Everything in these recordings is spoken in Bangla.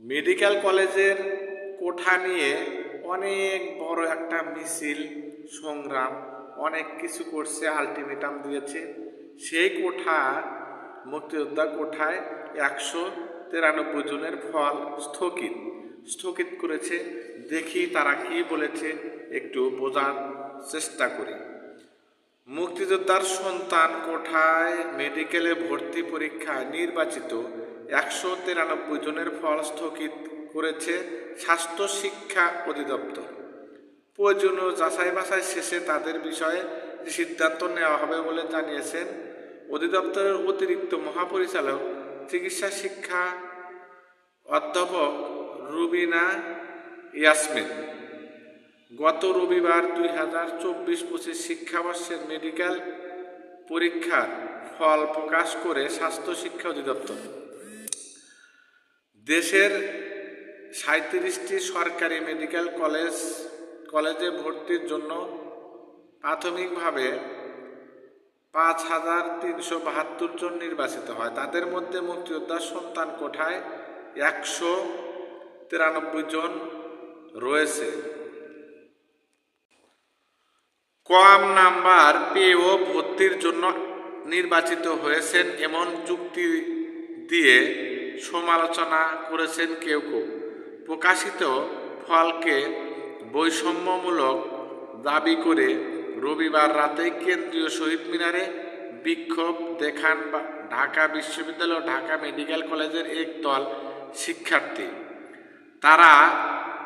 মেডিকেল কলেজের কোঠা নিয়ে অনেক বড় একটা মিছিল, সংগ্রাম, অনেক কিছু করছে, আলটিমেটাম দিয়েছে। সেই কোঠা, মুক্তিযোদ্ধা কোঠায় একশো তিরানব্বই জনের ফল স্থগিত। স্থগিত করেছে, দেখি তারা কি বলেছে, একটু বোঝার চেষ্টা করি। মুক্তিযোদ্ধার সন্তান কোঠায় মেডিকেলে ভর্তি পরীক্ষায় নির্বাচিত একশো তিরানব্বই জনের ফল স্থগিত করেছে স্বাস্থ্য শিক্ষা অধিদপ্তর। প্রয়োজনীয় যাচাই বাছাই শেষে তাদের বিষয়ে সিদ্ধান্ত নেওয়া হবে বলে জানিয়েছেন অধিদপ্তরের অতিরিক্ত মহাপরিচালক, চিকিৎসা শিক্ষা অধ্যাপক রুবিনা ইয়াসমিন। গত রবিবার দুই হাজার চব্বিশ পঁচিশ শিক্ষাবর্ষের মেডিকেল পরীক্ষার ফল প্রকাশ করে স্বাস্থ্য শিক্ষা অধিদপ্তর। দেশের সাঁত্রিশটি সরকারি মেডিকেল কলেজ, কলেজে ভর্তির জন্য প্রাথমিকভাবে পাঁচ হাজার তিনশো বাহাত্তর জন নির্বাচিত হয়। তাদের মধ্যে মুক্তিযোদ্ধার সন্তান কোঠায় একশো তিরানব্বই জন রয়েছে। কম নাম্বার পেয়েও ভর্তির জন্য নির্বাচিত হয়েছেন এমন চুক্তি দিয়ে সমালোচনা করেছেন কেউ কেউ। প্রকাশিত ফলকে বৈষম্যমূলক দাবি করে রবিবার রাতে কেন্দ্রীয় শহীদ মিনারে বিক্ষোভ দেখান ঢাকা বিশ্ববিদ্যালয় ঢাকা মেডিকেল কলেজের এক দল শিক্ষার্থী। তারা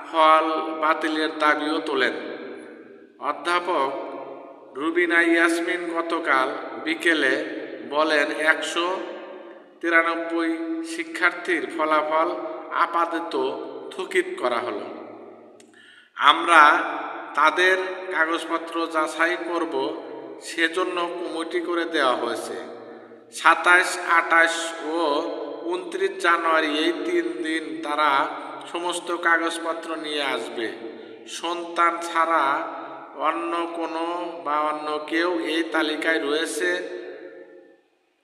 ফল বাতিলের দাবিও তোলেন। অধ্যাপক রুবিনা ইয়াসমিন গতকাল বিকেলে বলেন, একশো তিরানব্বই শিক্ষার্থীর ফলাফল আপাতত স্থগিত করা হলো। আমরা তাদের কাগজপত্র যাচাই করব, সেজন্য কমিটি করে দেওয়া হয়েছে। সাতাশ আটাশ ও উনত্রিশ জানুয়ারি এই তিন দিন তারা সমস্ত কাগজপত্র নিয়ে আসবে। সন্তান ছাড়া অন্য কোনো বা অন্য কেউ এই তালিকায় রয়েছে,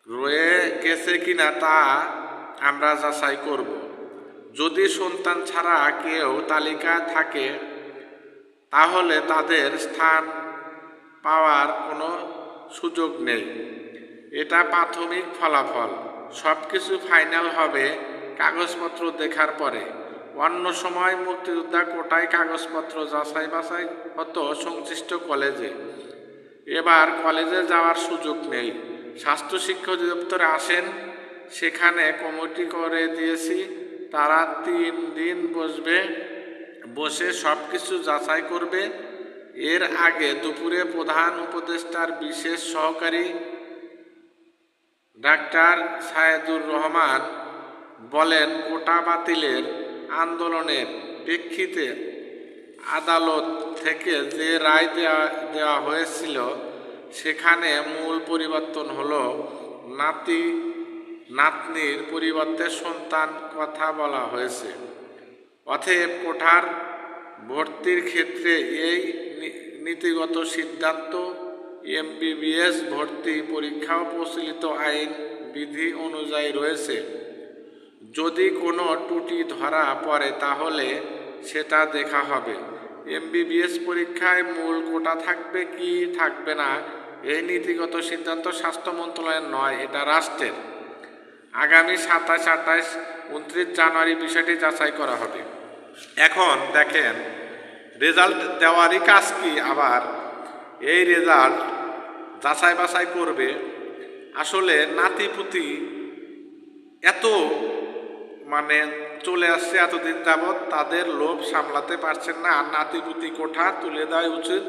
রয়ে গেছে কিনা তা আমরা যাচাই করব। যদি সন্তান ছাড়া কেউ তালিকা থাকে, তাহলে তাদের স্থান পাওয়ার কোনো সুযোগ নেই। এটা প্রাথমিক ফলাফল। সব কিছু ফাইনাল হবে কাগজপত্র দেখার পরে। অন্য সময় মুক্তিযোদ্ধা কোটায় কাগজপত্র যাচাই বাছাই হতো সংশ্লিষ্ট কলেজে। এবার কলেজে যাওয়ার সুযোগ নেই। স্বাস্থ্য শিক্ষা অধিদপ্তরে আসেন। সেখানে কমিটি করে দিয়েছি। তারা তিন দিন বসবে। বসে সব কিছু যাচাই করবে। এর আগে দুপুরে প্রধান উপদেষ্টার বিশেষ সহকারী ডাক্তার সায়েদুর রহমান বলেন, কোটা বাতিলের আন্দোলনের প্রেক্ষিতে আদালত থেকে যে রায় দেওয়া দেওয়া হয়েছিল সেখানে মূল পরিবর্তন হলো নাতি, নাতনির পরিবর্তে সন্তান কথা বলা হয়েছে। অতএব কোঠার ভর্তির ক্ষেত্রে এই নীতিগত সিদ্ধান্ত এমবিবিএস ভর্তি পরীক্ষাও প্রচলিত আইন বিধি অনুযায়ী রয়েছে। যদি কোনো ত্রুটি ধরা পড়ে তাহলে সেটা দেখা হবে। এমবিবিএস পরীক্ষায় মূল কোটা থাকবে কি থাকবে না এই নীতিগত সিদ্ধান্ত স্বাস্থ্য মন্ত্রণালয়ের নয়, এটা রাষ্ট্রের। আগামী সাতাশ, আঠাশ, উনত্রিশ জানুয়ারি বিষয়টি যাচাই করা হবে। এখন দেখেন, রেজাল্ট দেওয়ারই কাজ কি আবার? এই রেজাল্ট যাচাই বাছাই করবে। আসলে নাতিপুতি এত মানে চলে আসছে এতদিন যাবৎ, তাদের লোভ সামলাতে পারছেন না। আর নাতিপুতি কোঠা তুলে দেওয়া উচিত।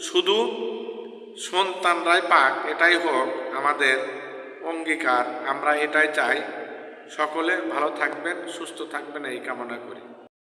শুধু সন্তানরাই পাক, এটাই হোক আমাদের অঙ্গীকার। আমরা এটাই চাই। সকলে ভালো থাকবেন, সুস্থ থাকবেন, এই কামনা করি।